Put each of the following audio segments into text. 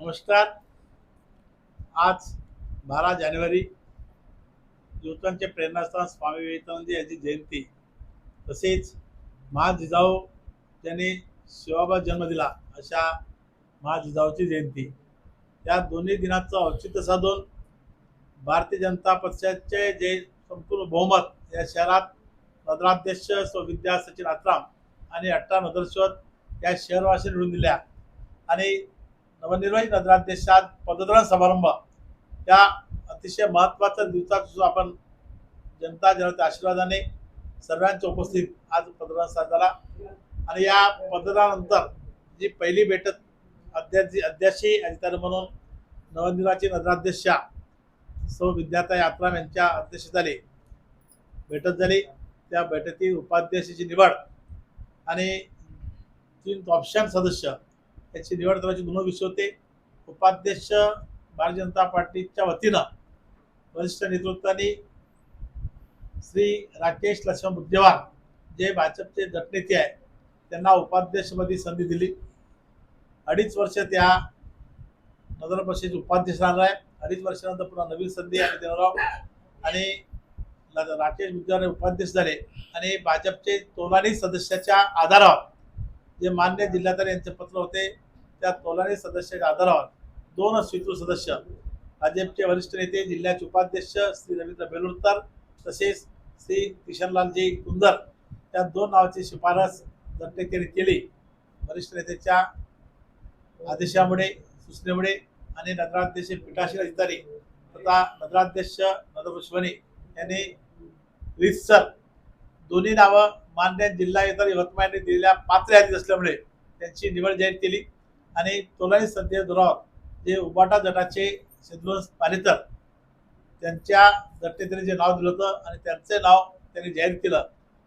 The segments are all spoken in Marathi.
नमस्कार. आज बारा जानेवारी युवकांचे प्रेरणास्थान स्वामी विवेकानंद यांची जयंती. तसेच महाजिजाऊ ज्यांनी शिवाबा जन्म दिला अशा महाजिजाऊची जयंती. या दोन्ही दिनाचं औचित्य साधून भारतीय जनता पक्षाचे जे संपूर्ण बहुमत या शहरात नगराध्यक्ष स्व विद्या सचिन आत्राम आणि अठरा नगरसेवक या शहरवासी निवडून दिल्या. आणि नवनिर्वाचित नगराध्यक्षात पदग्रहण समारंभ. त्या अतिशय महत्त्वाच्या दिवसात आपण जनता जनता आशीर्वादाने सर्वांच्या उपस्थित आज पदग्रहण साजरा झाला आणि या पदग्रहानंतर जी पहिली बैठक अध्यक्ष अध्यक्षी अधिकारी म्हणून नवनिर्वाचित नगराध्यक्षा सौ विद्याताई आत्राम यांच्या अध्यक्षतेखाली बैठक झाली. त्या बैठकीत उपाध्यक्षाची निवड आणि तीन ऑप्शन सदस्य याची निवड करायची दोन विषय होते. उपाध्यक्ष भारतीय जनता पार्टीच्या वतीनं वरिष्ठ नेतृत्वाने श्री राकेश लक्ष्मण बुद्धेवार जे भाजपचे गटनेते आहे त्यांना उपाध्यक्षपदी संधी दिली. अडीच वर्ष त्या नगर परिषदेचे उपाध्यक्ष राहणार आहे अडीच वर्षानंतर पुन्हा नवीन संधी आम्ही देणार आहोत. आणि राकेश बुद्धेवार उपाध्यक्ष झाले आणि भाजपचे तोलानी सदस्याच्या आधारावर जे मान्य जिल्हाधिकारी यांचे पत्र होते त्या तोलानी सदस्याच्या आधारावर दोन स्वीकृत सदस्य. भाजपचे वरिष्ठ नेते जिल्ह्याचे उपाध्यक्ष श्री रवींद्र बेलुरकर तसेच श्री किशनलालजी कुंदर या दोन नावाची शिफारस गटनेत्यांनी केली. वरिष्ठ नेत्याच्या आदेशामुळे सूचनेमुळे आणि नगराध्यक्ष पीठाशील अधिकारी तथा नगराध्यक्ष नदभुष्वणी यांनी रितसर दोन्ही नावं मान्य जिल्हा इतर यवतमाळने दिलेल्या पात्र यादीत असल्यामुळे त्यांची निवड जाहीर केली. आणि तोलाई सध्या दुराव जे उबाटा गटाचे सिद्धवंश पालेकर त्यांच्या गटनेत्याने जे नाव दिलं होतं आणि त्यांचे नाव त्यांनी जाहीर केलं.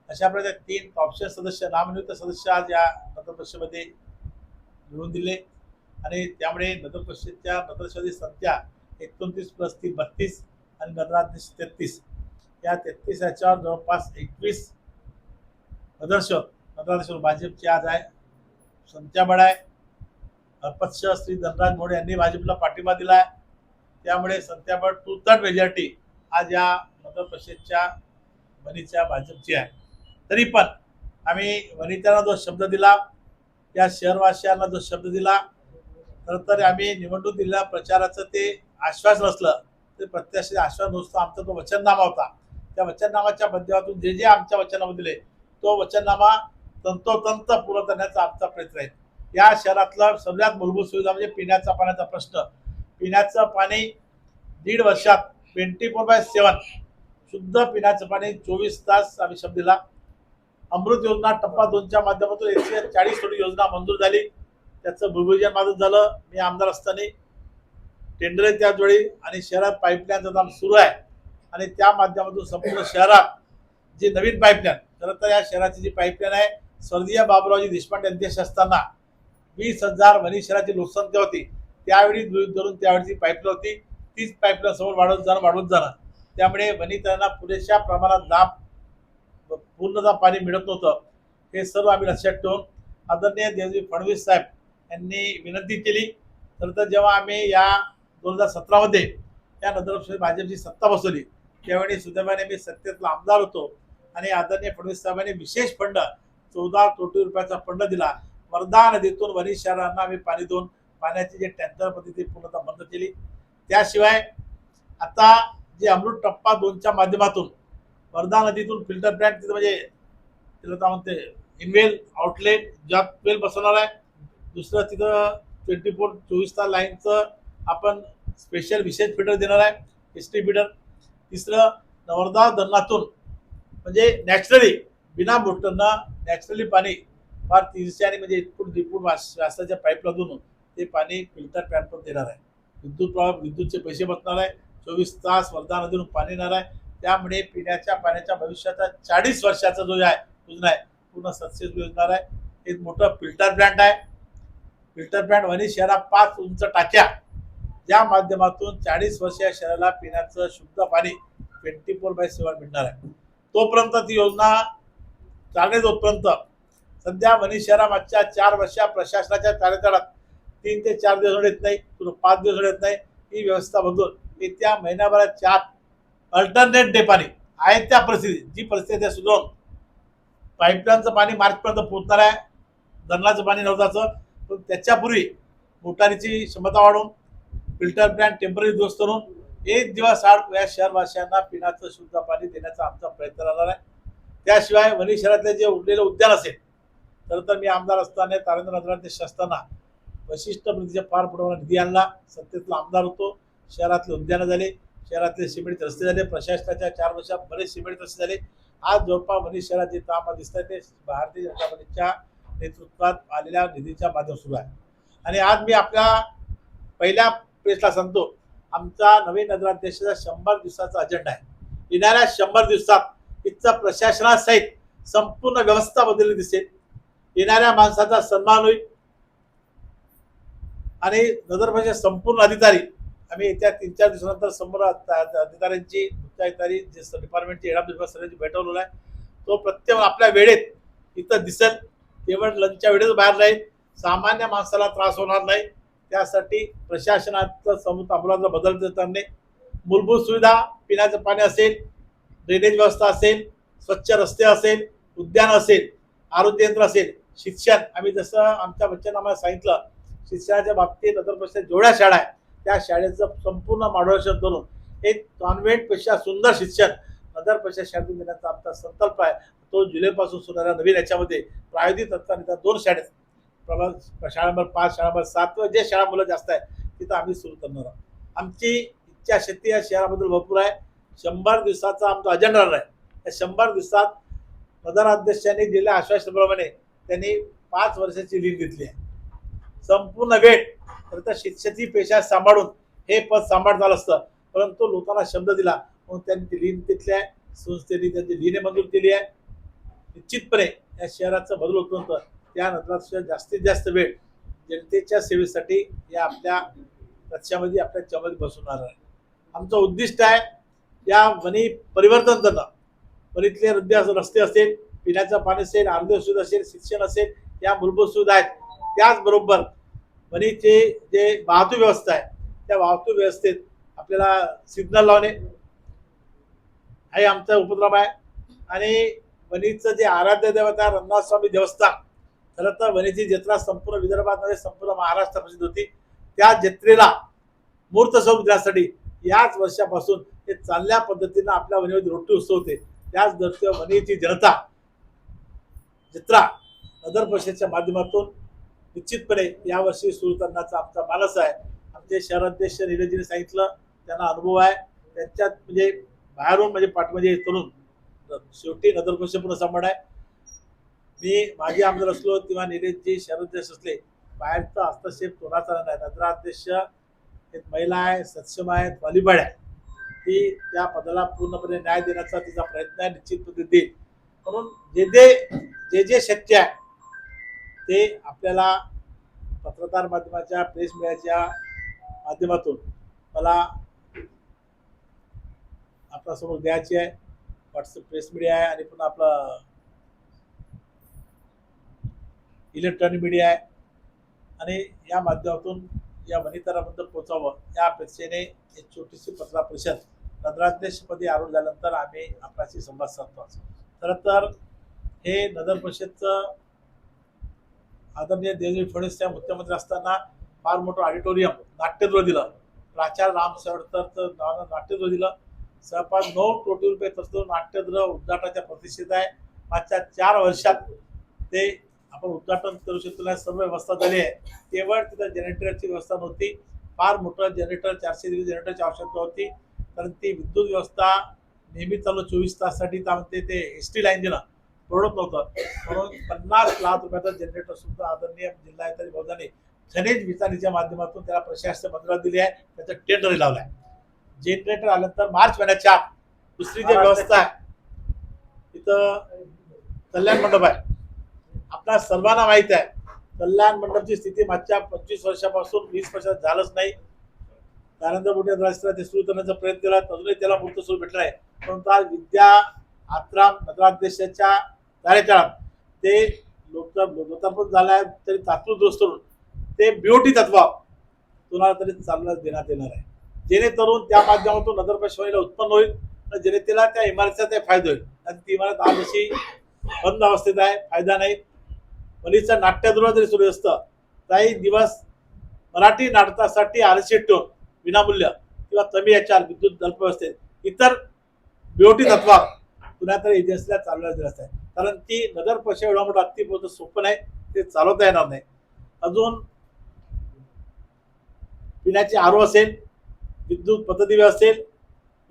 अशा प्रकारे तीन ऑप्शन सदस्य नामनियुक्त सदस्य आज या नगर परिषदेमध्ये निवडून दिले. आणि त्यामुळे नगर परिषदेच्या नगरसेवकाची संख्या एकोणतीस प्लस ती बत्तीस आणि नगराध्यक्ष तेहतीस. या तेहतीस याच्यावर जवळपास एकवीस नगरसेवक नगराध्यक्ष भाजपचे आज आहे. संख्याबळ आहे अपक्ष श्री धनराज मोडे यांनी भाजपला पाठिंबा दिला आहे त्यामुळे सत्याबळ टू थर्ड मेजॉरिटी आज या नगर परिषदच्या वणीच्या भाजपची आहे. तरी पण आम्ही वनितांना जो शब्द दिला या शहरवासियांना जो शब्द दिला खरं तर आम्ही निवडणूक दिलेल्या प्रचाराचं ते आश्वासन नसलं ते प्रत्याशी आश्वासन नसतो. आमचा तो वचननामा होता. त्या वचननामाच्या माध्यमातून जे जे आमच्या वचनामध्ये दिले तो वचननामा तंतोतंत पूर्ण करण्याचा आमचा प्रयत्न आहे. या शहरातला सगळ्यात मूलभूत सुविधा म्हणजे पिण्याचा पाण्याचा प्रश्न. पिण्याचं पाणी दीड वर्षात ट्वेंटी फोर बाय सेवन शुद्ध पिण्याचं पाणी चोवीस तास आम्ही शब्द दिला अमृत योजना टप्पा दोनच्या माध्यमातून एकशे चाळीस कोटी योजना मंजूर झाली. त्याचं भूमिजन माझं झालं. मी आमदार असताना टेंडर त्याचवेळी आणि शहरात पाईपलाईनचं काम सुरू आहे. आणि त्या माध्यमातून संपूर्ण शहरात जी नवीन पाईपलाईन खरं तर या शहराची जी पाईपलाईन आहे स्वर्गीय बाबुरावजी देशपांडे अध्यक्ष असताना वीस हजार वणी शहराची लोकसंख्या होती. त्यावेळी गृहीत धरून त्यावेळीची पाईपलाईन होती तीच पाईपलाईन समोर वाढवत जाणं वाढवत जाणं त्यामुळे वनितांना पुरेशा प्रमाणात लाभ पूर्णतः पाणी मिळत नव्हतं. हे सर्व आम्ही लक्षात ठेवून आदरणीय देवजी फडणवीस साहेब यांनी विनंती केली. तर जेव्हा आम्ही या दोन हजार सतरामध्ये या नंतर भाजपची सत्ता बसवली त्यावेळी सुदैवाने मी सत्तेतला आमदार होतो आणि आदरणीय फडणवीस साहेबांनी विशेष फंड चौदा कोटी रुपयाचा फंड दिला. वर्धा नदीतून वणी शहरांना आम्ही पाणी देऊन पाण्याची जे टँकर पद्धती पूर्णतः बंद केली. त्याशिवाय आता जे अमृत टप्पा दोनच्या माध्यमातून वर्धा नदीतून फिल्टर प्लॅन्ट तिथं म्हणजे तिला काय म्हणते इनवेल आउटलेट ज्यात वेल बसवणार आहे. दुसरं तिथं ट्वेंटी फोर चोवीस तास लाईनचं आपण स्पेशल विशेष फिल्टर देणार आहे एस टी फिल्टर तिसरं नवर्धा धरणातून म्हणजे नॅचरली बिना मोटरनं नॅचरली पाणी फार तीनशे आणि म्हणजे इतपूट दिपूट व्यासाच्या लागून ते पाणी फिल्टर प्लॅन्टवर देणार आहे. विद्युत प्रवाह विद्युतचे पैसे बसणार आहे. चोवीस तास वर्धा नदीतून पाणी येणार आहे. त्यामुळे पिण्याच्या पाण्याच्या भविष्याचा चाळीस वर्षाचा जो आहे योजना आहे पूर्ण सक्सेस योजना आहे. एक मोठं फिल्टर प्लॅन्ट आहे. फिल्टर प्लॅन्ट वणी शहरात पाच उंच टाक्या. ज्या माध्यमातून चाळीस वर्ष या शहराला पिण्याचं शुद्ध पाणी ट्वेंटी फोर बाय सेवन मिळणार आहे. तोपर्यंत ती योजना चालेल जोपर्यंत सध्या वणी शहरामागच्या चार वर्षा प्रशासनाच्या कार्यकाळात तीन ते चार दिवस येत नाही पुन्हा पाच दिवस येत नाही. ही व्यवस्था बदलून येत्या महिन्याभराच्या आत अल्टरनेट डे पाणी आहे त्या परिस्थितीत जी परिस्थिती आहे सुधारून पाईपलाईनचं पाणी मार्चपर्यंत पोहोचणार आहे. धरणाचं पाणी नव्हताचं पण त्याच्यापूर्वी मोटारीची क्षमता वाढवून फिल्टर प्लॅन टेंपररी दुरुस्त करून एक दिवस आड या शहरवासियांना पिण्याचं शुद्ध पाणी देण्याचा आमचा प्रयत्न राहणार आहे. त्याशिवाय वणी शहरातले जे उरलेलं उद्यान असेल खरं तर मी आमदार असताना तारेंद्र नगराध्यक्ष असताना वशिष्ठ प्रतिच्या फार पुढे निधी आणला. सत्तेतला आमदार होतो. शहरातले उद्यानं झाले. शहरातले सिमेंट रस्ते झाले. प्रशासनाच्या चार वर्षात बरेच सिमेंट रस्ते झाले. आज जवळपास वणी शहरात जे काम दिसत आहे ते भारतीय जनता पार्टीच्या नेतृत्वात आलेल्या निधीच्या माध्यम सुरू आहे. आणि आज मी आपल्या पहिल्या प्रेसला सांगतो आमचा नवीन नगराध्यक्षाचा शंभर दिवसाचा अजेंडा आहे. येणाऱ्या शंभर दिवसात इथं प्रशासनासहित संपूर्ण व्यवस्था बदलली दिसेल. येणाऱ्या माणसाचा सन्मान होईल. आणि नगरपालिकेचे संपूर्ण अधिकारी आम्ही येत्या तीन चार दिवसानंतर समोर अधिकाऱ्यांची मुख्याधिकारी जे डिपार्टमेंटची एडा सगळ्यांची भेटवलेला आहे. तो प्रत्येक आपल्या वेळेत इथं दिसेल. केवळ लंचच्या वेळेत बाहेर राहील. सामान्य माणसाला त्रास होणार नाही. त्यासाठी प्रशासनाचं समुद्र अमलातलं बदल करणे मूलभूत सुविधा पिण्याचं पाणी असेल ड्रेनेज व्यवस्था असेल स्वच्छ रस्ते असेल उद्यान असेल आरोग्य यंत्र असेल शिक्षण. आम्ही जसं आमच्या बच्चन आम्हाला सांगितलं शिक्षणाच्या बाबतीत नगर परिषद जेवढ्या शाळा आहेत त्या शाळेचं संपूर्ण मार्गदर्शन करून एक कॉन्व्हेंटपेक्षा सुंदर शिक्षण नगर परिषद शाळेतून देण्याचा आमचा संकल्प आहे. तो जुलैपासून सुरू नवीन याच्यामध्ये प्रायोगिक तत्वाने दोन शाळेत प्रभाग शाळा नंबर पाच शाळा नंबर सात व जे शाळा मुलं जास्त आहे तिथं आम्ही सुरू करणार आहोत. आमची इच्छाशक्ती या शहराबद्दल भरपूर आहे. शंभर दिवसाचा आमचा अजेंडा आहे. या शंभर दिवसात प्रधानाध्यक्षांनी दिलेल्या आश्वासनाप्रमाणे त्यांनी पाच वर्षाची लीड घेतली आहे. संपूर्ण वेळ तर शिक्षकी पेशा सांभाळून हे पद सांभाळत आलं असतं. परंतु लोकांना शब्द दिला म्हणून त्यांनी ती लीन घेतली आहे. संस्थेने त्यांची लीने मंजूर केली आहे. निश्चितपणे या शहराचं बदल होत नव्हतं. त्या जास्तीत जास्त वेळ जनतेच्या सेवेसाठी या आपल्या कक्षामध्ये आपल्या चमध्ये बसवणार आहे. आमचं उद्दिष्ट आहे या वनी परिवर्तन करणं. वनीतले रद्दी रस्ते असतील पिण्याचं पाणी असेल आरोग्य सुविधा असेल शिक्षण असेल या मूलभूत सुविधा आहेत. त्याचबरोबर वनीचे जे वाहतूक व्यवस्था आहे त्या वाहतूक व्यवस्थेत आपल्याला सिग्नल लावणे हे आमचा उपक्रम आहे. आणि वणीचं जे आराध्य देवता रंगनाथस्वामी देवस्थान खरं तर वणीची जत्रा संपूर्ण विदर्भामध्ये संपूर्ण महाराष्ट्र प्रसिद्ध होती. त्या जत्रेला मूर्त स्वरूप देण्यासाठी याच वर्षापासून हे चांगल्या पद्धतीनं आपल्या वणीमध्ये रोटी उत्सव होते. त्याच दर्शक वणीची जनता जत्रा नगर परिषदेच्या माध्यमातून निश्चितपणे यावर्षी सुरू करण्याचा आमचा मानस आहे. आमचे शहराध्यक्ष निलेजीने सांगितलं त्यांना अनुभव आहे. त्यांच्यात म्हणजे बाहेरून म्हणजे पाठमध्ये तरुण शेवटी नगर परिषद पुन्हा सांभाळ आहे. मी माझी आमदार असलो किंवा निलेशजी शहराध्यक्ष असले बाहेरचा हस्तक्षेप कोणाचा नाही. नगराध्यक्ष एक महिला आहे सक्षम आहे क्वालिफाईड आहे. ती त्या पदाला पूर्णपणे न्याय देण्याचा तिचा प्रयत्न आहे निश्चित देईल. म्हणून जे जे जे जे शक्य आहे ते आपल्याला पत्रकार माध्यमाच्या प्रेस मीडियाच्या माध्यमातून मला आपल्यासमोर द्यायची आहे. व्हॉट्सअप प्रेस मीडिया आहे आणि पुन्हा आपलं इलेक्ट्रॉनिक मीडिया आहे. आणि या माध्यमातून या वनिताराबद्दल पोचावं या अपेक्षेने एक छोटीशी पत्रकार परिषद नगराध्यक्षपदी आरोप झाल्यानंतर आम्ही आपल्याशी संवाद साधतो खरं तर हे नगर परिषदचं आदरणीय देवजी फडणवीस त्या मुख्यमंत्री असताना फार मोठं ऑडिटोरियम नाट्यगृह दिलं. प्राचार्य राम सवडकरचं नावानं नाट्यगृह दिलं. जवळपास नऊ कोटी रुपये तसं नाट्यगृह उद्घाटनाच्या प्रतिष्ठित आहे. मागच्या चार वर्षात ते आपण उद्घाटन करू शकतो नाही सर्व व्यवस्था झाली आहे. केवळ तिथं जनरेटरची व्यवस्था नव्हती. फार मोठं जनरेटर चारशे दिवस जनरेटरची आवश्यकता होती. कारण ती विद्युत व्यवस्था नेहमी चालू चोवीस ताससाठी त्यामध्ये ते एस टी लाईन दिलं. परवडत नव्हतं. म्हणून पन्नास लाख रुपयाचं जनरेटर सुद्धा आदरणीय जिल्हा अधिकारी भाऊजांनी खनिज विचारणीच्या माध्यमातून त्याला प्रशासन मंत्रालय दिली आहे. त्याचं टेंडर लावलं आहे. जनरेटर आल्यानंतर मार्च महिन्याच्या आत दुसरी जी व्यवस्था आहे तिथं कल्याण मंडप आहे. आपल्या सर्वांना माहीत आहे. कल्याण मंडपची स्थिती मागच्या पंचवीस वर्षापासून वीस वर्षात झालंच नाही. नरेंद्र मोदी राष्ट्र ते सुरू करण्याचा प्रयत्न केला अजूनही त्याला मूर्त स्वरूप भेटलं आहे परंतु विद्या आत्राम नगराध्यक्षाच्या कार्यकाळात ते लोक लोकार्पण तरी तात्पुरत ते बीओटी तत्व कोणाला तरी चालण्यास देण्यात येणार आहे. जेणेकरून त्या माध्यमातून नगरपरिषदेला उत्पन्न होईल आणि जनतेला त्या इमारतीचा ते फायदा होईल. आणि ती इमारत आज अशी बंद अवस्थेत आहे फायदा नाही. मुलीचं नाट्यगृह जरी सुरू असतं. काही दिवस मराठी नाटकासाठी आरक्षित ठेवून विनामूल्य किंवा कमी याच्यावर विद्युत अल्पव्यवस्थेत इतर बीओटी तत्वावर पुण्यात एजन्सीला चालवण्यात दिलं आहे. कारण ती नगर परिषद एवढा मोठा अति मोठं सोपं नाही ते चालवता येणार नाही. अजून पिण्याची आरो असेल विद्युत पद्धती असेल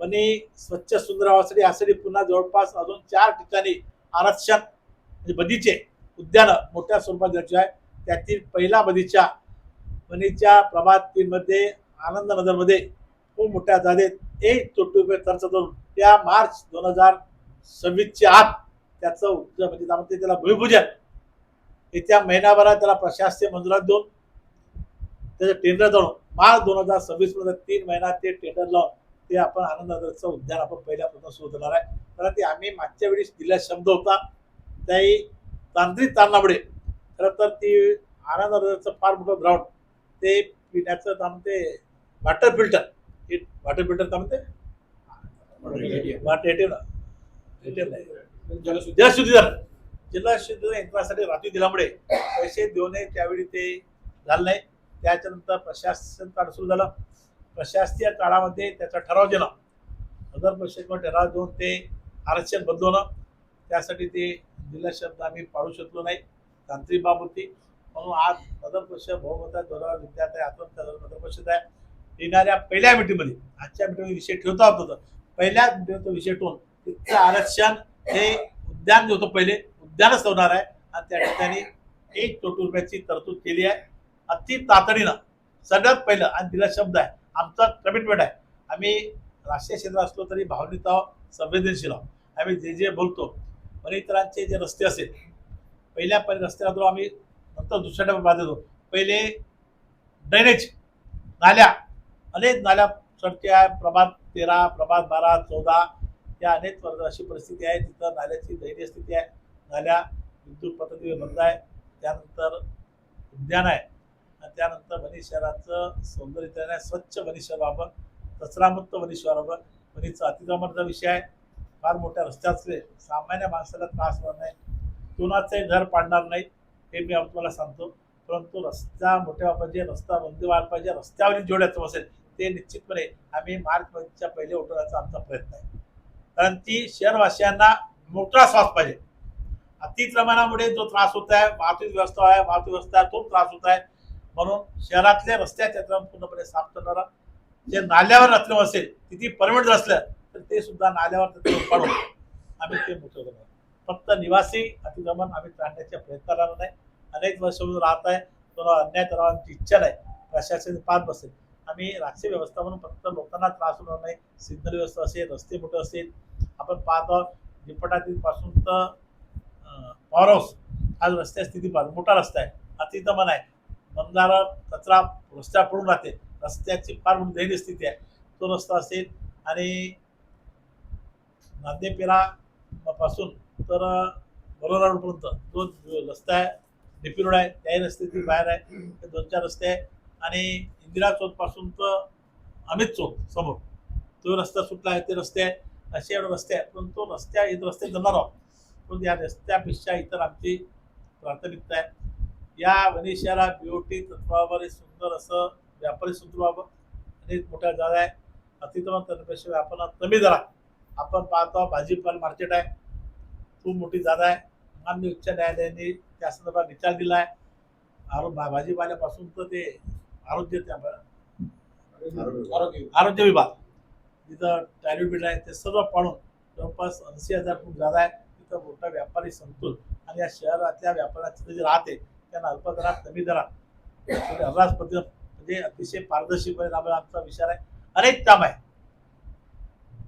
आणि स्वच्छ सुंदर हवासाठी यासाठी पुन्हा जवळपास अजून चार ठिकाणी आरक्षण म्हणजे बगीचे उद्यान मोठ्या स्वरूपात द्यायचे आहे. त्यातील पहिला बगीचा वणीच्या प्रभात तीन मध्ये आनंद नगरमध्ये खूप मोठ्या जागेत एक कोटी रुपये खर्च करून त्या मार्च दोन हजार सव्वीसच्या आत त्याचं म्हणजे त्यामध्ये त्याला भूमिपूजन. येत्या महिनाभरात त्याला प्रशासकीय मंजुरात देऊन त्याचं टेंडर जाऊन मार्च दोन हजार सव्वीसमध्ये तीन महिना ते टेंडर लावून ते आपण आनंद उद्यान आपण पहिल्यापासून सुरू करणार आहे. कारण ते आम्ही मागच्या वेळी दिला शब्द होता त्याही तांत्रिक कारणामुळे. खरं तर ती आनंद फार मोठं ग्राउंड ते पिण्याचं काम वॉटर फिल्टर हे वॉटर फिल्टर काम नाही. जलशुद्धीकरण जलशुद्धीकरण यंत्रासाठी रात्री दिल्यामुळे पैसे देऊनही त्यावेळी ते झालं नाही. त्याच्यानंतर प्रशासन काळ सुरू झालं. प्रशासकीय काळामध्ये त्याचा ठराव दिला नगर परिषदेमध्ये ठराव देऊन ते आरक्षण बदलवणं त्यासाठी ते जिल्हा शब्द आम्ही पाडू शकलो नाही. तांत्रिक बाब होती. म्हणून आज नगर परिषद बहुमतात जोरावर विद्यार्थी आहे नगर परिषद आहे येणाऱ्या पहिल्या मिटिंगमध्ये आजच्या मिटिंगमध्ये विषय ठेवता होता. पहिल्या विषय ठेवून तिथचं आरक्षण हे उद्यान जे होतं पहिले उद्यानच होणार आहे. आणि त्या ठिकाणी एक कोटी रुपयाची तरतूद केली आहे. अति तातडीनं सगळ्यात पहिलं आणि दिला शब्द आहे आमचा कमिटमेंट आहे. आम्ही राष्ट्रीय क्षेत्र असलो तरी भावनिक आहोत संवेदनशील आहोत. आम्ही जे जे बोलतो पण इतरांचे जे रस्ते असेल पहिल्या पहिले रस्त्याला तो आम्ही नंतर दुसऱ्या टप्प्यात बांधत पहिले ड्रेनेज नाल्या अनेक नाल्या सडक्या आहे प्रभात तेरा प्रभात बारा चौदा या अनेक वर्ग अशी परिस्थिती आहे. तिथं नाल्याची दयनीय स्थिती आहे. नाल्या विद्युत पद्धती बंद आहे. त्यानंतर उद्यान आहे. आणि त्यानंतर वनी शहराचं सौंदर्यीकरण आहे. स्वच्छ वनी शहर व्हावं. कचरामुक्त वनी शहर व्हावं. वनीचं अतिक्रमणचा विषय आहे. फार मोठ्या रस्त्याचे सामान्य माणसाला त्रास होणार नाही. कुणाचंही घर पाडणार नाही. हे मी तुम्हाला सांगतो. परंतु रस्ता मोठ्या पाहिजे रस्ता बंदी व्हायला पाहिजे. रस्त्यावरील जोड्याचं असेल ते निश्चितपणे आम्ही मार्च महिन्याच्या पहिले उठवण्याचा आमचा प्रयत्न आहे. कारण ती शहरवासियांना मोठा श्वास पाहिजे. अतिक्रमणामुळे जो त्रास होत आहे वाहतूक व्यवस्था आहे वाहतूक व्यवस्था आहे तो त्रास होत आहे. म्हणून शहरातले रस्त्या अतिक्रमण पूर्णपणे साफ करणारा जे नाल्यावर अतिक्रमण असेल तिथे परमिट जर असलं तर ते सुद्धा नाल्यावर अतिक्रमण पाडून आम्ही ते मोठं करणार फक्त निवासी अतिक्रमण आम्ही टाळण्याचा प्रयत्न करणार नाही. अनेक वर्ष राहत आहे. तुम्हाला अन्याय करावांची इच्छा नाही. प्रशासन पाच बसेल. आम्ही राजकीय व्यवस्था म्हणून फक्त लोकांना त्रास होणार नाही. सिग्नल व्यवस्था असेल रस्ते मोठे असेल. आपण पाहतो जिपटातील पासून तर पॉवर हाऊस आज रस्त्या स्थिती पाहतो. मोठा रस्ता आहे. अतिक्रमण आहे. बंधारा कचरा रस्त्या पडून राहते. रस्त्याची फार मोठी दैन्य स्थिती आहे. तो रस्ता असेल आणि नांदेपेरा पासून तर बरोरा रोडपर्यंत जो जो रस्ता आहे डीपी रोड आहे त्याही रस्त्याची बाहेर आहे. दोन चार रस्ते आहे. आणि इंदिरा चौकपासून तर अमित चौक समोर. तो रस्ता सुटला आहे ते रस्ते आहे असे एवढे रस्ते आहे परंतु रस्त्या इतर रस्ते जाणार आहोत. पण या रस्त्यापेक्षा इतर आमची प्राथमिकता आहे. या वनी बीओटी तत्वावर एक सुंदर असं व्यापारी सुंदर व्हावं अनेक मोठ्या जागा आहे अतिक्रमण करण्यापेक्षा व्यापारात कमी दरात आपण पाहतो भाजीपाला मार्केट आहे. खूप मोठी जागा आहे. मान्य उच्च न्यायालयाने त्या संदर्भात निकाल दिला आहे. आरो भाजीपाल्यापासून तर ते आरोग्य आरोग्य. आरोग्य विभाग. तिथं टॅरिफ बिल आहे ते सर्व पाडून जवळपास ऐंशी हजार फूट जागा आहे. तिथं मोठा व्यापारी समतोल आणि या शहरातल्या व्यापाऱ्याचे जे राहते त्यांना अल्प दरात कमी दरात. हरास पद्धतीनं म्हणजे अतिशय पारदर्शीपणे राबवण्याचा आमचा विचार आहे. अनेक काम आहे.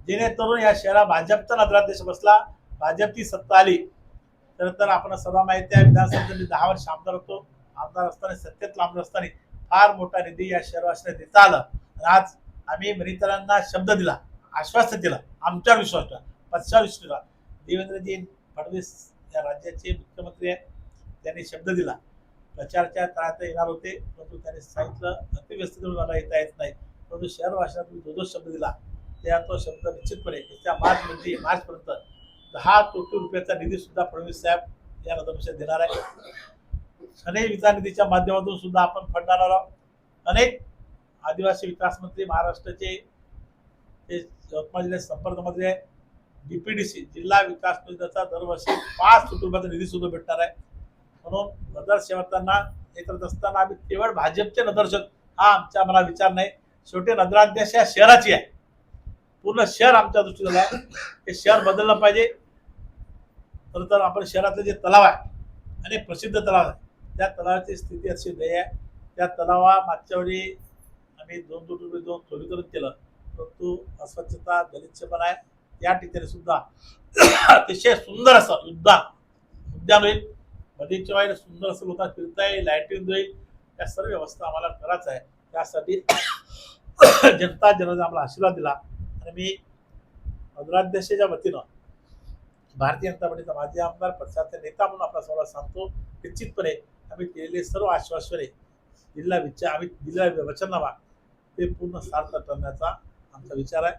जेणेकरून या शहरात भाजपचा नगराध्यक्ष बसला. भाजपची सत्ता आली. तर तर आपण सर्व माहिती आहे विधानसभेत मी दहा वर्ष आमदार होतो. आमदार असताना सत्तेत लांब असताना फार मोठा निधी या शहरवासियांना देता आला. आणि आज आम्ही मनितरांना शब्द दिला आश्वासन दिला आमच्यावर विश्वास ठेवा पक्षावर विश्वास देवेंद्रजी फडणवीस या राज्याचे मुख्यमंत्री आहे त्यांनी शब्द दिला. प्रचारच्या तळात येणार होते परंतु त्यांनी सांगितलं अतिव्यस्त करून मला येता येत नाही. परंतु शहर तुम्ही जो जो शब्द दिला त्या तो शब्द निश्चितपणे येत्या मार्च मध्ये मार्चपर्यंत दहा कोटी रुपयाचा निधी सुद्धा फडणवीस साहेब या नगरपरिषद देणार आहे अनेक विचार निधीच्या माध्यमातून सुद्धा आपण फंड आहोत. अनेक आदिवासी विकास मंत्री महाराष्ट्राचे ते यवतमाळ जिल्ह्यात संपर्कमध्ये आहे सी जिल्हा विकास परिषदेचा दरवर्षी पाच कोटी रुपयाचा निधी सुद्धा भेटणार आहे. म्हणून नगरसेवकांना हे करत असताना आम्ही केवळ भाजपचे नगरसेवक हा आमच्या मला विचार नाही. शेवटी नगराध्यक्ष या शहराची आहे. पूर्ण शहर आमच्या दृष्टीला आहे. हे शहर बदललं पाहिजे. खरं तर आपण शहरातले जे तलाव आहे आणि प्रसिद्ध तलाव आहे. त्या तलावाची स्थिती अशी दय आहे त्या तलावा मागच्या वेळी आम्ही दोन दोन रुपये दोन थोडीकरण केलं. परंतु अस्वच्छता गलिच्छपणा आहे. त्या ठिकाणी सुद्धा अतिशय सुंदर असं उद्यान उद्यान होईल. नदीच्या वाईला सुंदर असं लोकांना फिरता येईल लाईटिंग होईल या सर्व व्यवस्था आम्हाला करायचं आहे. त्यासाठी जनता जनाने आम्हाला आशीर्वाद दिला. आणि मी नगराध्यक्षाच्या वतीनं भारतीय जनता पार्टीचा माजी आमदार पक्षाचे नेता म्हणून आपला सर्व सांगतो. निश्चितपणे आम्ही केलेले सर्व आश्वासने जिल्हा विचार आम्ही दिलेला वचननामा ते पूर्ण सार्थ करण्याचा आमचा विचार आहे.